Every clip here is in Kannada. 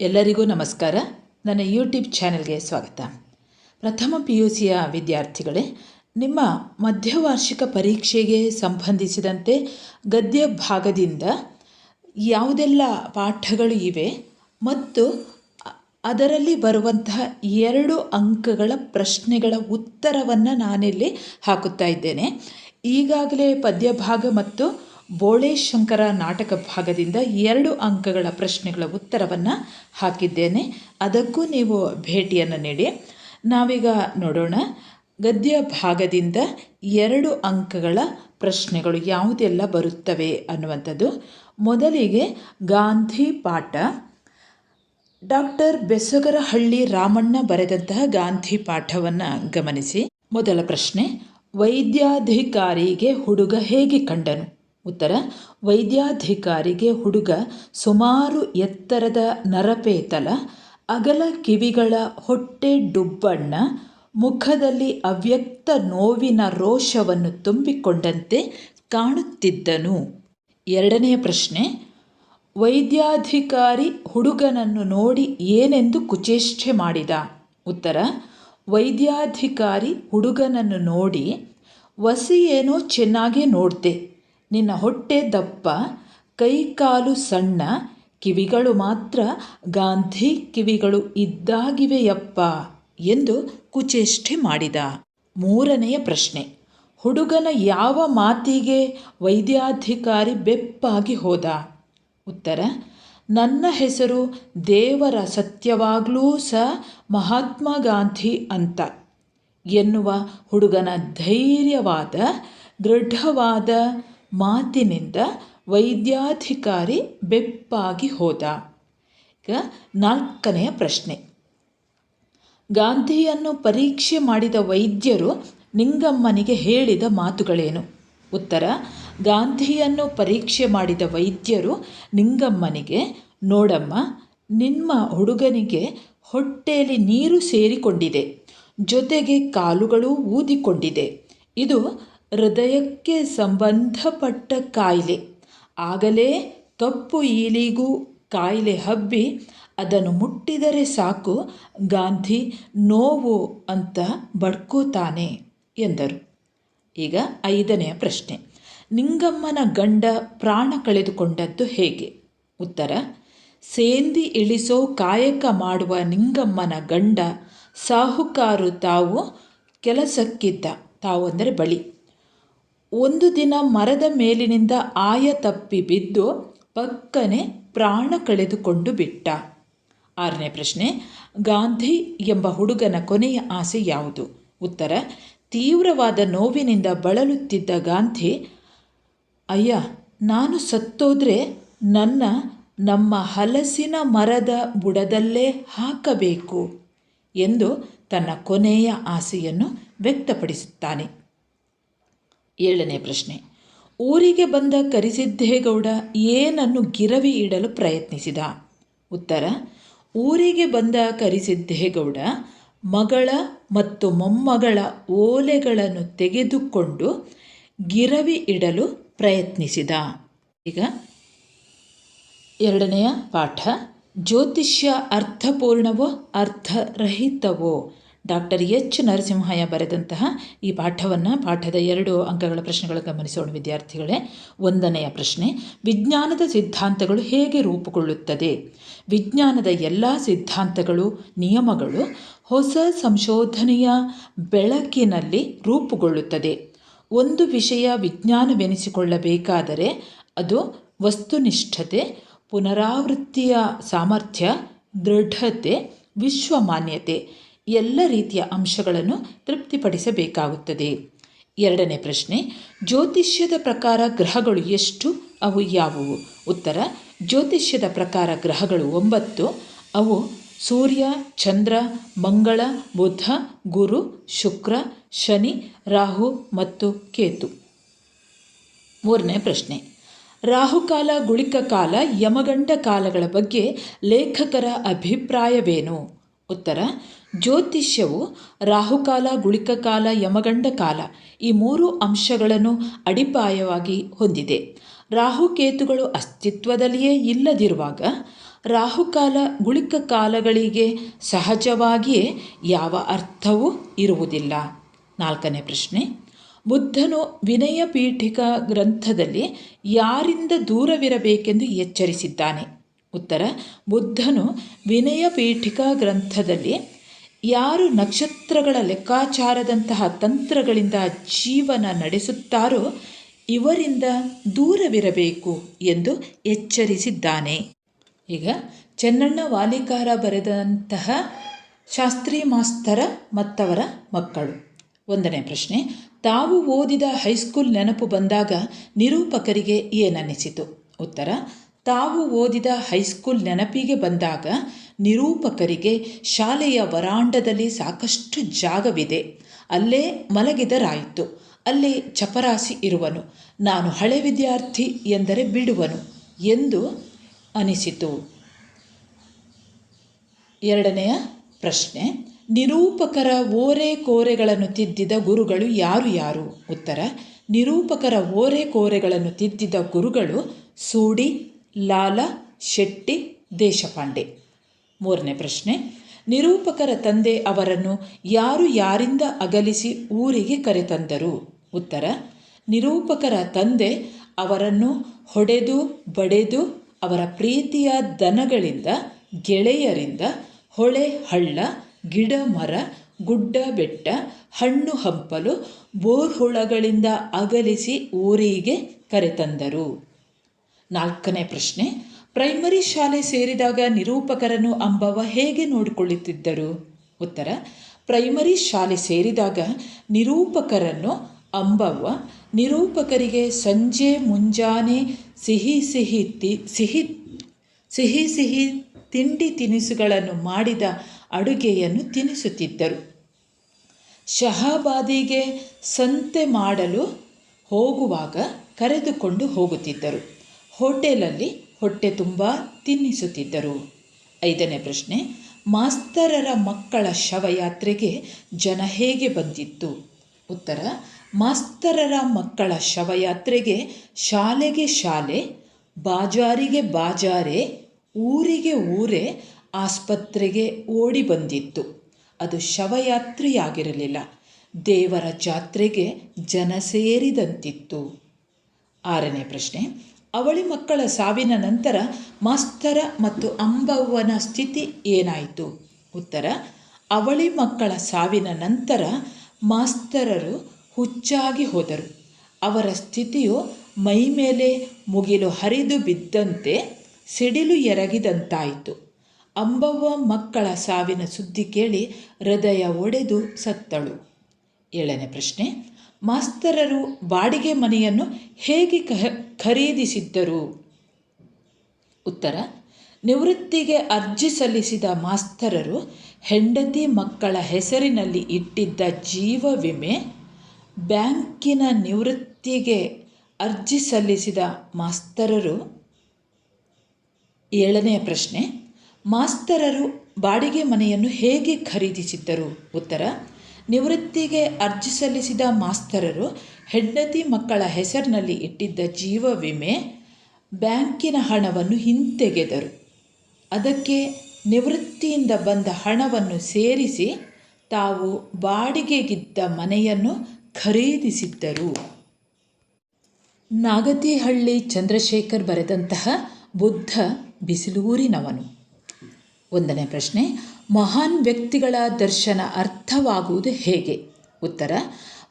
ಎಲ್ಲರಿಗೂ ನಮಸ್ಕಾರ. ನನ್ನ ಯೂಟ್ಯೂಬ್ ಚಾನೆಲ್ಗೆ ಸ್ವಾಗತ. ಪ್ರಥಮ ಪಿ ಯು ಸಿಯ ವಿದ್ಯಾರ್ಥಿಗಳೇ, ನಿಮ್ಮ ಮಧ್ಯವಾರ್ಷಿಕ ಪರೀಕ್ಷೆಗೆ ಸಂಬಂಧಿಸಿದಂತೆ ಗದ್ಯ ಭಾಗದಿಂದ ಯಾವುದೆಲ್ಲ ಪಾಠಗಳು ಇವೆ ಮತ್ತು ಅದರಲ್ಲಿ ಬರುವಂತಹ ಎರಡು ಅಂಕಗಳ ಪ್ರಶ್ನೆಗಳ ಉತ್ತರವನ್ನು ನಾನಿಲ್ಲಿ ಹಾಕುತ್ತಾ ಇದ್ದೇನೆ. ಈಗಾಗಲೇ ಪದ್ಯ ಭಾಗ ಮತ್ತು ಬೋಳೆ ಶಂಕರ ನಾಟಕ ಭಾಗದಿಂದ ಎರಡು ಅಂಕಗಳ ಪ್ರಶ್ನೆಗಳ ಉತ್ತರವನ್ನು ಹಾಕಿದ್ದೇನೆ. ಅದಕ್ಕೂ ನೀವು ಭೇಟಿಯನ್ನು ನೀಡಿ. ನಾವೀಗ ನೋಡೋಣ. ಗದ್ಯ ಭಾಗದಿಂದ ಎರಡು ಅಂಕಗಳ ಪ್ರಶ್ನೆಗಳು ಯಾವುದೆಲ್ಲ ಬರುತ್ತವೆ ಅನ್ನುವಂಥದ್ದು. ಮೊದಲಿಗೆ ಗಾಂಧಿ ಪಾಠ. ಡಾಕ್ಟರ್ ಬೆಸಗರಹಳ್ಳಿ ರಾಮಣ್ಣ ಬರೆದಂತಹ ಗಾಂಧಿ ಪಾಠವನ್ನು ಗಮನಿಸಿ. ಮೊದಲ ಪ್ರಶ್ನೆ, ವೈದ್ಯಾಧಿಕಾರಿಗೆ ಹುಡುಗ ಹೇಗೆ ಕಂಡನು? ಉತ್ತರ, ವೈದ್ಯಾಧಿಕಾರಿಗೆ ಹುಡುಗ ಸುಮಾರು ಎತ್ತರದ ನರಪೇತಲ, ಅಗಲ ಕಿವಿಗಳ ಹೊಟ್ಟೆ ಡುಬ್ಬಣ್ಣ, ಮುಖದಲ್ಲಿ ಅವ್ಯಕ್ತ ನೋವಿನ ರೋಷವನ್ನು ತುಂಬಿಕೊಂಡಂತೆ ಕಾಣುತ್ತಿದ್ದನು. ಎರಡನೆಯ ಪ್ರಶ್ನೆ, ವೈದ್ಯಾಧಿಕಾರಿ ಹುಡುಗನನ್ನು ನೋಡಿ ಏನೆಂದು ಕುಚೇಷ್ಟೆ ಮಾಡಿದ? ಉತ್ತರ, ವೈದ್ಯಾಧಿಕಾರಿ ಹುಡುಗನನ್ನು ನೋಡಿ, ವಸಿ ಏನೋ ಚೆನ್ನಾಗೇ ನೋಡ್ದೆ ನಿನ್ನ ಹೊಟ್ಟೆ ದಪ್ಪ, ಕೈಕಾಲು ಸಣ್ಣ, ಕಿವಿಗಳು ಮಾತ್ರ ಗಾಂಧಿ ಕಿವಿಗಳು ಇದ್ದಾಗಿವೆಯಪ್ಪ ಎಂದು ಕುಚೇಷ್ಟೆ ಮಾಡಿದ. ಮೂರನೆಯ ಪ್ರಶ್ನೆ, ಹುಡುಗನ ಯಾವ ಮಾತಿಗೆ ವೈದ್ಯಾಧಿಕಾರಿ ಬೆಪ್ಪಾಗಿ ಹೋದ? ಉತ್ತರ, ನನ್ನ ಹೆಸರು ದೇವರ ಸತ್ಯವಾಗಲೂ ಸ ಮಹಾತ್ಮ ಗಾಂಧಿ ಅಂತ ಎನ್ನುವ ಹುಡುಗನ ಧೈರ್ಯವಾದ, ದೃಢವಾದ ಮಾತಿನಿಂದ ವೈದ್ಯಾಧಿಕಾರಿ ಬೆಪ್ಪಾಗಿ ಹೋದ. ಈಗ ನಾಲ್ಕನೆಯ ಪ್ರಶ್ನೆ. ಗಾಂಧಿಯನ್ನು ಪರೀಕ್ಷೆ ಮಾಡಿದ ವೈದ್ಯರು ನಿಂಗಮ್ಮನಿಗೆ ಹೇಳಿದ ಮಾತುಗಳೇನು? ಉತ್ತರ, ಗಾಂಧಿಯನ್ನು ಪರೀಕ್ಷೆ ಮಾಡಿದ ವೈದ್ಯರು ನಿಂಗಮ್ಮನಿಗೆ, ನೋಡಮ್ಮ ನಿಮ್ಮ ಹುಡುಗನಿಗೆ ಹೊಟ್ಟೆಯಲ್ಲಿ ನೀರು ಸೇರಿಕೊಂಡಿದೆ, ಜೊತೆಗೆ ಕಾಲುಗಳು ಊದಿಕೊಂಡಿದೆ. ಇದು ಹೃದಯಕ್ಕೆ ಸಂಬಂಧಪಟ್ಟ ಕಾಯಿಲೆ. ಆಗಲೇ ಕಪ್ಪು ಈಲಿಗೂ ಕಾಯಿಲೆ ಹಬ್ಬಿ ಅದನ್ನು ಮುಟ್ಟಿದರೆ ಸಾಕು, ಗಾಂಧಿ ನೋವು ಅಂತ ಬಡ್ಕೋತಾನೆ ಎಂದರು. ಈಗ ಐದನೆಯ ಪ್ರಶ್ನೆ, ನಿಂಗಮ್ಮನ ಗಂಡ ಪ್ರಾಣ ಕಳೆದುಕೊಂಡದ್ದು ಹೇಗೆ? ಉತ್ತರ, ಸೇಂದಿ ಇಳಿಸೋ ಕಾಯಕ ಮಾಡುವ ನಿಂಗಮ್ಮನ ಗಂಡ ಸಾಹುಕಾರು ತಾವು ಕೆಲಸಕ್ಕಿದ್ದ, ತಾವು ಅಂದರೆ ಬಳಿ. ಒಂದು ದಿನ ಮರದ ಮೇಲಿನಿಂದ ಆಯ ತಪ್ಪಿ ಬಿದ್ದು ಪಕ್ಕನೆ ಪ್ರಾಣ ಕಳೆದುಕೊಂಡು ಬಿಟ್ಟ. ಆರನೇ ಪ್ರಶ್ನೆ, ಗಾಂಧಿ ಎಂಬ ಹುಡುಗನ ಕೊನೆಯ ಆಸೆ ಯಾವುದು? ಉತ್ತರ, ತೀವ್ರವಾದ ನೋವಿನಿಂದ ಬಳಲುತ್ತಿದ್ದ ಗಾಂಧಿ, ಅಯ್ಯ, ನಾನು ಸತ್ತೋದ್ರೆ ನನ್ನ, ನಮ್ಮ ಹಲಸಿನ ಮರದ ಬುಡದಲ್ಲೇ ಹಾಕಬೇಕು ಎಂದು ತನ್ನ ಕೊನೆಯ ಆಸೆಯನ್ನು ವ್ಯಕ್ತಪಡಿಸುತ್ತಾನೆ. ಏಳನೇ ಪ್ರಶ್ನೆ. ಊರಿಗೆ ಬಂದ ಕರಿಸಿದ್ದೇಗೌಡ ಏನನ್ನು ಗಿರವಿ ಇಡಲು ಪ್ರಯತ್ನಿಸಿದ? ಉತ್ತರ, ಊರಿಗೆ ಬಂದ ಕರಿಸಿದ್ದೇಗೌಡ ಮಗಳ ಮತ್ತು ಮೊಮ್ಮಗಳ ಓಲೆಗಳನ್ನು ತೆಗೆದುಕೊಂಡು ಗಿರವಿ ಇಡಲು ಪ್ರಯತ್ನಿಸಿದ. ಈಗ ಎರಡನೆಯ ಪಾಠ, ಜ್ಯೋತಿಷ್ಯ ಅರ್ಥಪೂರ್ಣವೋ ಅರ್ಥರಹಿತವೋ? ಡಾಕ್ಟರ್ ಎಚ್ ನರಸಿಂಹಯ್ಯ ಬರೆದಂತಹ ಈ ಪಾಠವನ್ನು ಪಾಠದ ಎರಡು ಅಂಕಗಳ ಪ್ರಶ್ನೆಗಳು ಗಮನಿಸೋಣ ವಿದ್ಯಾರ್ಥಿಗಳೇ. ಒಂದನೆಯ ಪ್ರಶ್ನೆ, ವಿಜ್ಞಾನದ ಸಿದ್ಧಾಂತಗಳು ಹೇಗೆ ರೂಪುಗೊಳ್ಳುತ್ತದೆ? ವಿಜ್ಞಾನದ ಎಲ್ಲ ಸಿದ್ಧಾಂತಗಳು, ನಿಯಮಗಳು ಹೊಸ ಸಂಶೋಧನೆಯ ಬೆಳಕಿನಲ್ಲಿ ರೂಪುಗೊಳ್ಳುತ್ತದೆ. ಒಂದು ವಿಷಯ ವಿಜ್ಞಾನವೆನಿಸಿಕೊಳ್ಳಬೇಕಾದರೆ ಅದು ವಸ್ತುನಿಷ್ಠತೆ, ಪುನರಾವೃತ್ತಿಯ ಸಾಮರ್ಥ್ಯ, ದೃಢತೆ, ವಿಶ್ವಮಾನ್ಯತೆ. ಎಲ್ಲ ರೀತಿಯ ಅಂಶಗಳನ್ನು ತೃಪ್ತಿಪಡಿಸಬೇಕಾಗುತ್ತದೆ. ಎರಡನೇ ಪ್ರಶ್ನೆ, ಜ್ಯೋತಿಷ್ಯದ ಪ್ರಕಾರ ಗ್ರಹಗಳು ಎಷ್ಟು, ಅವು ಯಾವುವು? ಉತ್ತರ, ಜ್ಯೋತಿಷ್ಯದ ಪ್ರಕಾರ ಗ್ರಹಗಳು ಒಂಬತ್ತು, ಅವು ಸೂರ್ಯ, ಚಂದ್ರ, ಮಂಗಳ, ಬುಧ, ಗುರು, ಶುಕ್ರ, ಶನಿ, ರಾಹು ಮತ್ತು ಕೇತು. ಮೂರನೇ ಪ್ರಶ್ನೆ, ರಾಹುಕಾಲ ಗುಳಿಕ ಕಾಲ ಯಮಗಂಡ ಕಾಲಗಳ ಬಗ್ಗೆ ಲೇಖಕರ ಅಭಿಪ್ರಾಯವೇನು? ಉತ್ತರ ಜ್ಯೋತಿಷ್ಯವು ರಾಹುಕಾಲ ಗುಳಿಕ ಕಾಲ ಯಮಗಂಡ ಕಾಲ ಈ ಮೂರು ಅಂಶಗಳನ್ನು ಅಡಿಪಾಯವಾಗಿ ಹೊಂದಿದೆ. ರಾಹುಕೇತುಗಳು ಅಸ್ತಿತ್ವದಲ್ಲಿಯೇ ಇಲ್ಲದಿರುವಾಗ ರಾಹುಕಾಲ ಗುಳಿಕ ಕಾಲಗಳಿಗೆ ಸಹಜವಾಗಿಯೇ ಯಾವ ಅರ್ಥವೂ ಇರುವುದಿಲ್ಲ. ನಾಲ್ಕನೇ ಪ್ರಶ್ನೆ, ಬುದ್ಧನು ವಿನಯ ಪೀಠಿಕಾ ಗ್ರಂಥದಲ್ಲಿ ಯಾರಿಂದ ದೂರವಿರಬೇಕೆಂದು ಎಚ್ಚರಿಸಿದ್ದಾನೆ? ಉತ್ತರ, ಬುದ್ಧನು ವಿನಯ ಪೀಠಿಕಾ ಗ್ರಂಥದಲ್ಲಿ ಯಾರು ನಕ್ಷತ್ರಗಳ ಲೆಕ್ಕಾಚಾರದಂತಹ ತಂತ್ರಗಳಿಂದ ಜೀವನ ನಡೆಸುತ್ತಾರೋ ಇವರಿಂದ ದೂರವಿರಬೇಕು ಎಂದು ಎಚ್ಚರಿಸಿದ್ದಾನೆ. ಈಗ ಚೆನ್ನಣ್ಣ ವಾಲಿಕಾರ ಬರೆದಂತಹ ಶಾಸ್ತ್ರಿ ಮಾಸ್ತರ ಮತ್ತವರ ಮಕ್ಕಳು. ಒಂದನೇ ಪ್ರಶ್ನೆ, ತಾವು ಓದಿದ ಹೈಸ್ಕೂಲ್ ನೆನಪು ಬಂದಾಗ ನಿರೂಪಕರಿಗೆ ಏನನ್ನಿಸಿತು? ಉತ್ತರ, ತಾವು ಓದಿದ ಹೈಸ್ಕೂಲ್ ನೆನಪಿಗೆ ಬಂದಾಗ ನಿರೂಪಕರಿಗೆ ಶಾಲೆಯ ವರಾಂಡದಲ್ಲಿ ಸಾಕಷ್ಟು ಜಾಗವಿದೆ. ಅಲ್ಲೇ ಮಲಗಿದರಾಯಿತು. ಅಲ್ಲಿ ಚಪರಾಸಿ ಇರುವನು. ನಾನು ಹಳೆ ವಿದ್ಯಾರ್ಥಿ ಎಂದರೆ ಬಿಡುವನು ಎಂದು ಅನಿಸಿತು. ಎರಡನೆಯ ಪ್ರಶ್ನೆ, ನಿರೂಪಕರ ಓರೆ ಕೋರೆಗಳನ್ನು ತಿದ್ದಿದ ಗುರುಗಳು ಯಾರು ಯಾರು? ಉತ್ತರ, ನಿರೂಪಕರ ಓರೆ ಕೋರೆಗಳನ್ನು ತಿದ್ದಿದ ಗುರುಗಳು ಸೂಡಿ, ಲಾಲ, ಶೆಟ್ಟಿ, ದೇಶಪಾಂಡೆ. ಮೂರನೇ ಪ್ರಶ್ನೆ, ನಿರೂಪಕರ ತಂದೆ ಅವರನ್ನು ಯಾರು ಯಾರಿಂದ ಅಗಲಿಸಿ ಊರಿಗೆ ಕರೆತಂದರು? ಉತ್ತರ, ನಿರೂಪಕರ ತಂದೆ ಅವರನ್ನು ಹೊಡೆದು ಬಡೆದು ಅವರ ಪ್ರೀತಿಯ ದನಗಳಿಂದ, ಗೆಳೆಯರಿಂದ ಹೊಳೆ ಹಳ್ಳ, ಗಿಡ ಮರ, ಗುಡ್ಡ ಬೆಟ್ಟ, ಹಣ್ಣು ಹಂಪಲು, ಬೋರ್ಹುಳಗಳಿಂದ ಅಗಲಿಸಿ ಊರಿಗೆ ಕರೆತಂದರು. ನಾಲ್ಕನೇ ಪ್ರಶ್ನೆ ಪ್ರೈಮರಿ ಶಾಲೆ ಸೇರಿದಾಗ ನಿರೂಪಕರನ್ನು ಅಂಬವ್ವ ಹೇಗೆ ನೋಡಿಕೊಳ್ಳುತ್ತಿದ್ದರು? ಉತ್ತರ, ಪ್ರೈಮರಿ ಶಾಲೆ ಸೇರಿದಾಗ ನಿರೂಪಕರನ್ನು ಅಂಬವ್ವ ನಿರೂಪಕರಿಗೆ ಸಂಜೆ ಮುಂಜಾನೆ ಸಿಹಿ ಸಿಹಿ ತಿ, ಸಿಹಿ ಸಿಹಿ ಸಿಹಿ ತಿಂಡಿ ತಿನಿಸುಗಳನ್ನು ಮಾಡಿದ ಅಡುಗೆಯನ್ನು ತಿನಿಸುತ್ತಿದ್ದರು. ಶಹಾಬಾದಿಗೆ ಸಂತೆ ಮಾಡಲು ಹೋಗುವಾಗ ಕರೆದುಕೊಂಡು ಹೋಗುತ್ತಿದ್ದರು. ಹೋಟೆಲಲ್ಲಿ ಹೊಟ್ಟೆ ತುಂಬ ತಿನ್ನಿಸುತ್ತಿದ್ದರು. ಐದನೇ ಪ್ರಶ್ನೆ, ಮಾಸ್ತರರ ಮಕ್ಕಳ ಶವಯಾತ್ರೆಗೆ ಜನ ಹೇಗೆ ಬಂದಿತ್ತು? ಉತ್ತರ, ಮಾಸ್ತರರ ಮಕ್ಕಳ ಶವಯಾತ್ರೆಗೆ ಶಾಲೆಗೆ ಶಾಲೆ, ಬಾಜಾರಿಗೆ ಬಾಜಾರೆ, ಊರಿಗೆ ಊರೇ, ಆಸ್ಪತ್ರೆಗೆ ಓಡಿ ಬಂದಿತ್ತು. ಅದು ಶವಯಾತ್ರೆಯಾಗಿರಲಿಲ್ಲ. ದೇವರ ಜಾತ್ರೆಗೆ ಜನ ಸೇರಿದಂತಿತ್ತು. ಆರನೇ ಪ್ರಶ್ನೆ ಅವಳಿ ಮಕ್ಕಳ ಸಾವಿನ ನಂತರ ಮಾಸ್ತರ ಮತ್ತು ಅಂಬವ್ವನ ಸ್ಥಿತಿ ಏನಾಯಿತು? ಉತ್ತರ, ಅವಳಿ ಮಕ್ಕಳ ಸಾವಿನ ನಂತರ ಮಾಸ್ತರರು ಹುಚ್ಚಾಗಿ ಹೋದರು. ಅವರ ಸ್ಥಿತಿಯು ಮೈಮೇಲೆ ಮುಗಿಲು ಹರಿದು ಬಿದ್ದಂತೆ ಸಿಡಿಲು ಎರಗಿದಂತಾಯಿತು. ಅಂಬವ್ವ ಮಕ್ಕಳ ಸಾವಿನ ಸುದ್ದಿ ಕೇಳಿ ಹೃದಯ ಒಡೆದು ಸತ್ತಳು. ಏಳನೇ ಪ್ರಶ್ನೆ ಮಾಸ್ತರರು ಬಾಡಿಗೆ ಮನೆಯನ್ನು ಹೇಗೆ ಖ ಖರೀದಿಸಿದ್ದರು? ಉತ್ತರ, ನಿವೃತ್ತಿಗೆ ಅರ್ಜಿ ಸಲ್ಲಿಸಿದ ಮಾಸ್ತರರು ಹೆಂಡತಿ ಮಕ್ಕಳ ಹೆಸರಿನಲ್ಲಿ ಇಟ್ಟಿದ್ದ ಜೀವ ವಿಮೆ, ಬ್ಯಾಂಕಿನ ನಿವೃತ್ತಿಗೆ ಅರ್ಜಿ ಸಲ್ಲಿಸಿದ ಮಾಸ್ತರರು. ಏಳನೆಯ ಪ್ರಶ್ನೆ, ಮಾಸ್ತರರು ಬಾಡಿಗೆ ಮನೆಯನ್ನು ಹೇಗೆ ಖರೀದಿಸಿದ್ದರು? ಉತ್ತರ ನಿವೃತ್ತಿಗೆ ಅರ್ಜಿ ಸಲ್ಲಿಸಿದ ಮಾಸ್ತರರು ಹೆಂಡತಿ ಮಕ್ಕಳ ಹೆಸರಿನಲ್ಲಿ ಇಟ್ಟಿದ್ದ ಜೀವ ವಿಮೆ ಬ್ಯಾಂಕಿನ ಹಣವನ್ನು ಹಿಂತೆಗೆದರು. ಅದಕ್ಕೆ ನಿವೃತ್ತಿಯಿಂದ ಬಂದ ಹಣವನ್ನು ಸೇರಿಸಿ ತಾವು ಬಾಡಿಗೆಗಿದ್ದ ಮನೆಯನ್ನು ಖರೀದಿಸಿದ್ದರು. ನಾಗತಿಹಳ್ಳಿ ಚಂದ್ರಶೇಖರ್ ಬರೆದಂತಹ ಬುದ್ಧ ಬಿಸಿಲೂರಿನವನು. ಒಂದನೇ ಪ್ರಶ್ನೆ ಮಹಾನ್ ವ್ಯಕ್ತಿಗಳ ದರ್ಶನ ಅರ್ಥವಾಗುವುದು ಹೇಗೆ? ಉತ್ತರ,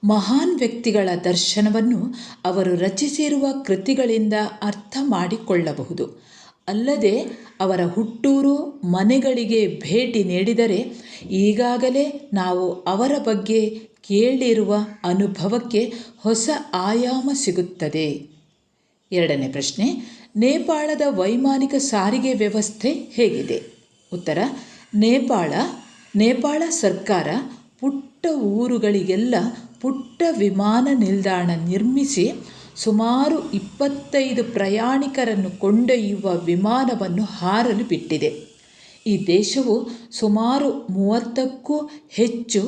ಮಹಾನ್ ವ್ಯಕ್ತಿಗಳ ದರ್ಶನವನ್ನು ಅವರು ರಚಿಸಿರುವ ಕೃತಿಗಳಿಂದ ಅರ್ಥ ಮಾಡಿಕೊಳ್ಳಬಹುದು. ಅಲ್ಲದೆ, ಅವರ ಹುಟ್ಟೂರು ಮನೆಗಳಿಗೆ ಭೇಟಿ ನೀಡಿದರೆ ಈಗಾಗಲೇ ನಾವು ಅವರ ಬಗ್ಗೆ ಕೇಳಿರುವ ಅನುಭವಕ್ಕೆ ಹೊಸ ಆಯಾಮ ಸಿಗುತ್ತದೆ. ಎರಡನೇ ಪ್ರಶ್ನೆ, ನೇಪಾಳದ ವೈಮಾನಿಕ ಸಾರಿಗೆ ವ್ಯವಸ್ಥೆ ಹೇಗಿದೆ? ಉತ್ತರ ನೇಪಾಳ ನೇಪಾಳ ಸರ್ಕಾರ ಪುಟ್ಟ ಊರುಗಳಿಗೆಲ್ಲ ಪುಟ್ಟ ವಿಮಾನ ನಿಲ್ದಾಣ ನಿರ್ಮಿಸಿ ಸುಮಾರು ಇಪ್ಪತ್ತೈದು ಪ್ರಯಾಣಿಕರನ್ನು ಕೊಂಡೊಯ್ಯುವ ವಿಮಾನವನ್ನು ಹಾರಲು ಬಿಟ್ಟಿದೆ. ಈ ದೇಶವು ಸುಮಾರು ಮೂವತ್ತಕ್ಕೂ ಹೆಚ್ಚು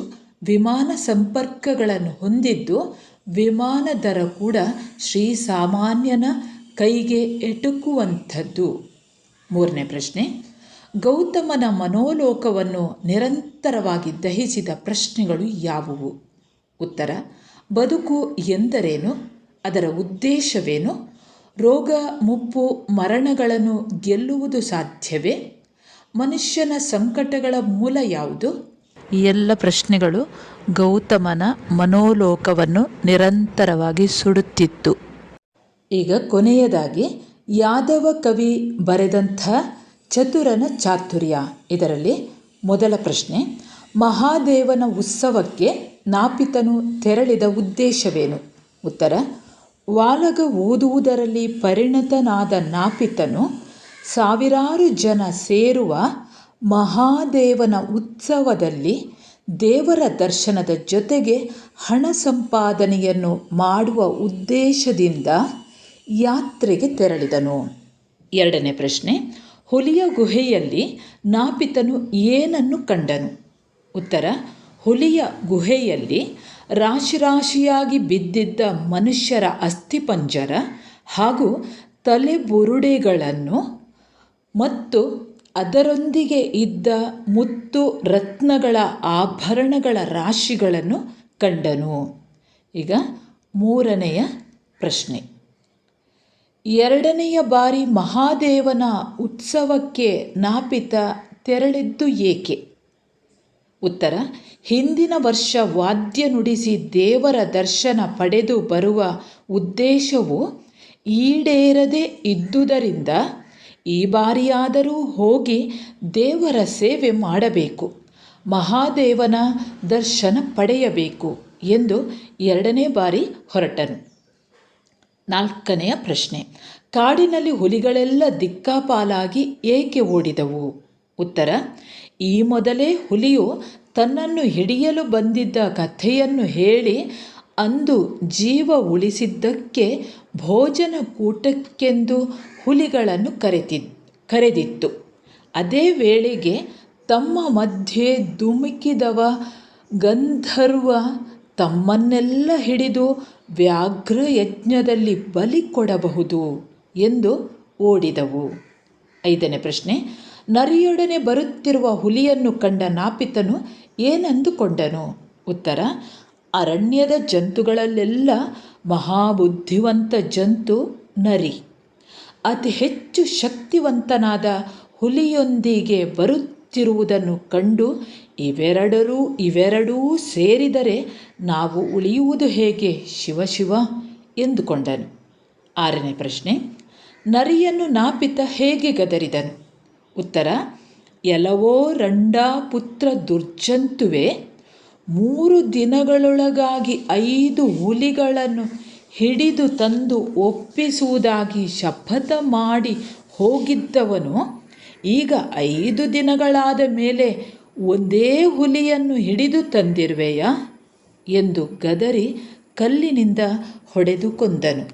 ವಿಮಾನ ಸಂಪರ್ಕಗಳನ್ನು ಹೊಂದಿದ್ದು, ವಿಮಾನ ದರ ಕೂಡ ಶ್ರೀ ಸಾಮಾನ್ಯನ ಕೈಗೆ ಎಟುಕುವಂಥದ್ದು. ಮೂರನೇ ಪ್ರಶ್ನೆ ಗೌತಮನ ಮನೋಲೋಕವನ್ನು ನಿರಂತರವಾಗಿ ದಹಿಸಿದ ಪ್ರಶ್ನೆಗಳು ಯಾವುವು? ಉತ್ತರ, ಬದುಕು ಎಂದರೇನು? ಅದರ ಉದ್ದೇಶವೇನು? ರೋಗ, ಮುಪ್ಪು, ಮರಣಗಳನ್ನು ಗೆಲ್ಲುವುದು ಸಾಧ್ಯವೇ? ಮನುಷ್ಯನ ಸಂಕಟಗಳ ಮೂಲ ಯಾವುದು? ಈ ಎಲ್ಲ ಪ್ರಶ್ನೆಗಳು ಗೌತಮನ ಮನೋಲೋಕವನ್ನು ನಿರಂತರವಾಗಿ ಸುಡುತ್ತಿತ್ತು. ಈಗ ಕೊನೆಯದಾಗಿ, ಯಾದವ ಕವಿ ಬರೆದಂಥ ಚತುರನ ಚಾತುರ್ಯ. ಇದರಲ್ಲಿ ಮೊದಲ ಪ್ರಶ್ನೆ, ಮಹಾದೇವನ ಉತ್ಸವಕ್ಕೆ ನಾಪಿತನು ತೆರಳಿದ ಉದ್ದೇಶವೇನು? ಉತ್ತರ, ವಾಲಗ ಓದುವುದರಲ್ಲಿ ಪರಿಣತನಾದ ನಾಪಿತನು ಸಾವಿರಾರು ಜನ ಸೇರುವ ಮಹಾದೇವನ ಉತ್ಸವದಲ್ಲಿ ದೇವರ ದರ್ಶನದ ಜೊತೆಗೆ ಹಣ ಸಂಪಾದನೆಯನ್ನು ಮಾಡುವ ಉದ್ದೇಶದಿಂದ ಯಾತ್ರೆಗೆ ತೆರಳಿದನು. ಎರಡನೇ ಪ್ರಶ್ನೆ ಹುಲಿಯ ಗುಹೆಯಲ್ಲಿ ನಾಪಿತನು ಏನನ್ನು ಕಂಡನು? ಉತ್ತರ, ಹುಲಿಯ ಗುಹೆಯಲ್ಲಿ ರಾಶಿ ರಾಶಿಯಾಗಿ ಬಿದ್ದಿದ್ದ ಮನುಷ್ಯರ ಅಸ್ಥಿಪಂಜರ ಹಾಗೂ ತಲೆಬುರುಡೆಗಳನ್ನು ಮತ್ತು ಅದರೊಂದಿಗೆ ಇದ್ದ ಮುತ್ತು ರತ್ನಗಳ ಆಭರಣಗಳ ರಾಶಿಗಳನ್ನು ಕಂಡನು. ಈಗ ಮೂರನೆಯ ಪ್ರಶ್ನೆ. ಎರಡನೆಯ ಬಾರಿ ಮಹಾದೇವನ ಉತ್ಸವಕ್ಕೆ ನಾಪಿತ ತೆರಳಿದ್ದು ಏಕೆ? ಉತ್ತರ, ಹಿಂದಿನ ವರ್ಷ ವಾದ್ಯ ನುಡಿಸಿ ದೇವರ ದರ್ಶನ ಪಡೆದು ಬರುವ ಉದ್ದೇಶವು ಈಡೇರದೆ ಇದ್ದುದರಿಂದ ಈ ಬಾರಿಯಾದರೂ ಹೋಗಿ ದೇವರ ಸೇವೆ ಮಾಡಬೇಕು, ಮಹಾದೇವನ ದರ್ಶನ ಪಡೆಯಬೇಕು ಎಂದು ಎರಡನೇ ಬಾರಿ ಹೊರಟನು. ನಾಲ್ಕನೆಯ ಪ್ರಶ್ನೆ, ಕಾಡಿನಲ್ಲಿ ಹುಲಿಗಳೆಲ್ಲ ದಿಕ್ಕಾಪಾಲಾಗಿ ಏಕೆ ಓಡಿದವು? ಉತ್ತರ, ಈ ಮೊದಲೇ ಹುಲಿಯು ತನ್ನನ್ನು ಹಿಡಿಯಲು ಬಂದಿದ್ದ ಕಥೆಯನ್ನು ಹೇಳಿ ಅಂದು ಜೀವ ಉಳಿಸಿದ್ದಕ್ಕೆ ಭೋಜನ ಕೂಟಕ್ಕೆಂದು ಹುಲಿಗಳನ್ನು ಕರೆತಿ ಕರೆದಿತ್ತು. ಅದೇ ವೇಳೆಗೆ ತಮ್ಮ ಮಧ್ಯೆ ಧುಮುಕಿದವ ಗಂಧರ್ವ ತಮ್ಮನ್ನೆಲ್ಲ ಹಿಡಿದು ವ್ಯಾಘ್ರ ಯಜ್ಞದಲ್ಲಿ ಬಲಿ ಕೊಡಬಹುದು ಎಂದು ಓಡಿದವು. ಐದನೇ ಪ್ರಶ್ನೆ, ನರಿಯೊಡನೆ ಬರುತ್ತಿರುವ ಹುಲಿಯನ್ನು ಕಂಡ ನಾಪಿತನು ಏನಂದುಕೊಂಡನು? ಉತ್ತರ, ಅರಣ್ಯದ ಜಂತುಗಳಲ್ಲೆಲ್ಲ ಮಹಾಬುದ್ಧಿವಂತ ಜಂತು ನರಿ. ಅತಿ ಹೆಚ್ಚು ಶಕ್ತಿವಂತನಾದ ಹುಲಿಯೊಂದಿಗೆ ಬರುತ್ತಿರುವುದನ್ನು ಕಂಡು ಇವೆರಡರೂ ಇವೆರಡೂ ಸೇರಿದರೆ ನಾವು ಉಳಿಯುವುದು ಹೇಗೆ? ಶಿವ ಶಿವ ಎಂದುಕೊಂಡನು. ಆರನೇ ಪ್ರಶ್ನೆ, ನರಿಯನ್ನು ನಾಪಿತ ಹೇಗೆ ಗದರಿದನು? ಉತ್ತರ ಎಲವೋ ರಂಡ ಪುತ್ರ ದುರ್ಜಂತುವೆ, ಮೂರು ದಿನಗಳೊಳಗಾಗಿ ಐದು ಹುಲಿಗಳನ್ನು ಹಿಡಿದು ತಂದು ಒಪ್ಪಿಸುವುದಾಗಿ ಶಪಥ ಮಾಡಿ ಹೋಗಿದ್ದವನು, ಈಗ ಐದು ದಿನಗಳಾದ ಮೇಲೆ ಒಂದೇ ಹುಲಿಯನ್ನು ಹಿಡಿದು ತಂದಿರುವೆಯಾ ಎಂದು ಗದರಿ ಕಲ್ಲಿನಿಂದ ಹೊಡೆದು ಕೊಂದನು.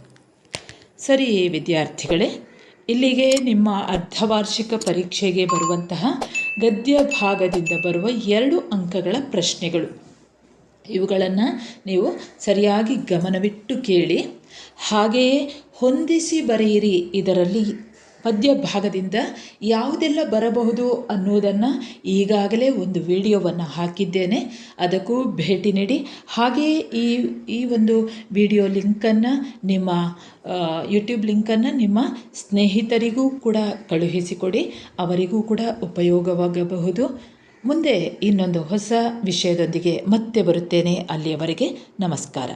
ಸರಿ ವಿದ್ಯಾರ್ಥಿಗಳೇ, ಇಲ್ಲಿಗೆ ನಿಮ್ಮ ಅರ್ಧವಾರ್ಷಿಕ ಪರೀಕ್ಷೆಗೆ ಬರುವಂತಹ ಗದ್ಯ ಭಾಗದಿಂದ ಬರುವ ಎರಡು ಅಂಕಗಳ ಪ್ರಶ್ನೆಗಳು. ಇವುಗಳನ್ನು ನೀವು ಸರಿಯಾಗಿ ಗಮನವಿಟ್ಟು ಕೇಳಿ, ಹಾಗೆಯೇ ಹೊಂದಿಸಿ ಬರೆಯಿರಿ ಇದರಲ್ಲಿ ಪದ್ಯ ಭಾಗದಿಂದ ಯಾವುದೆಲ್ಲ ಬರಬಹುದು ಅನ್ನೋದನ್ನು ಈಗಾಗಲೇ ಒಂದು ವಿಡಿಯೋವನ್ನು ಹಾಕಿದ್ದೇನೆ. ಅದಕ್ಕೂ ಭೇಟಿ ನೀಡಿ. ಹಾಗೆಯೇ ಈ ಈ ಒಂದು ವಿಡಿಯೋ ಲಿಂಕನ್ನು ನಿಮ್ಮ ಯೂಟ್ಯೂಬ್ ಲಿಂಕನ್ನು ನಿಮ್ಮ ಸ್ನೇಹಿತರಿಗೂ ಕೂಡ ಕಳುಹಿಸಿಕೊಡಿ. ಅವರಿಗೂ ಕೂಡ ಉಪಯೋಗವಾಗಬಹುದು. ಮುಂದೆ ಇನ್ನೊಂದು ಹೊಸ ವಿಷಯದೊಂದಿಗೆ ಮತ್ತೆ ಬರುತ್ತೇನೆ. ಅಲ್ಲಿಯವರೆಗೆ ನಮಸ್ಕಾರ.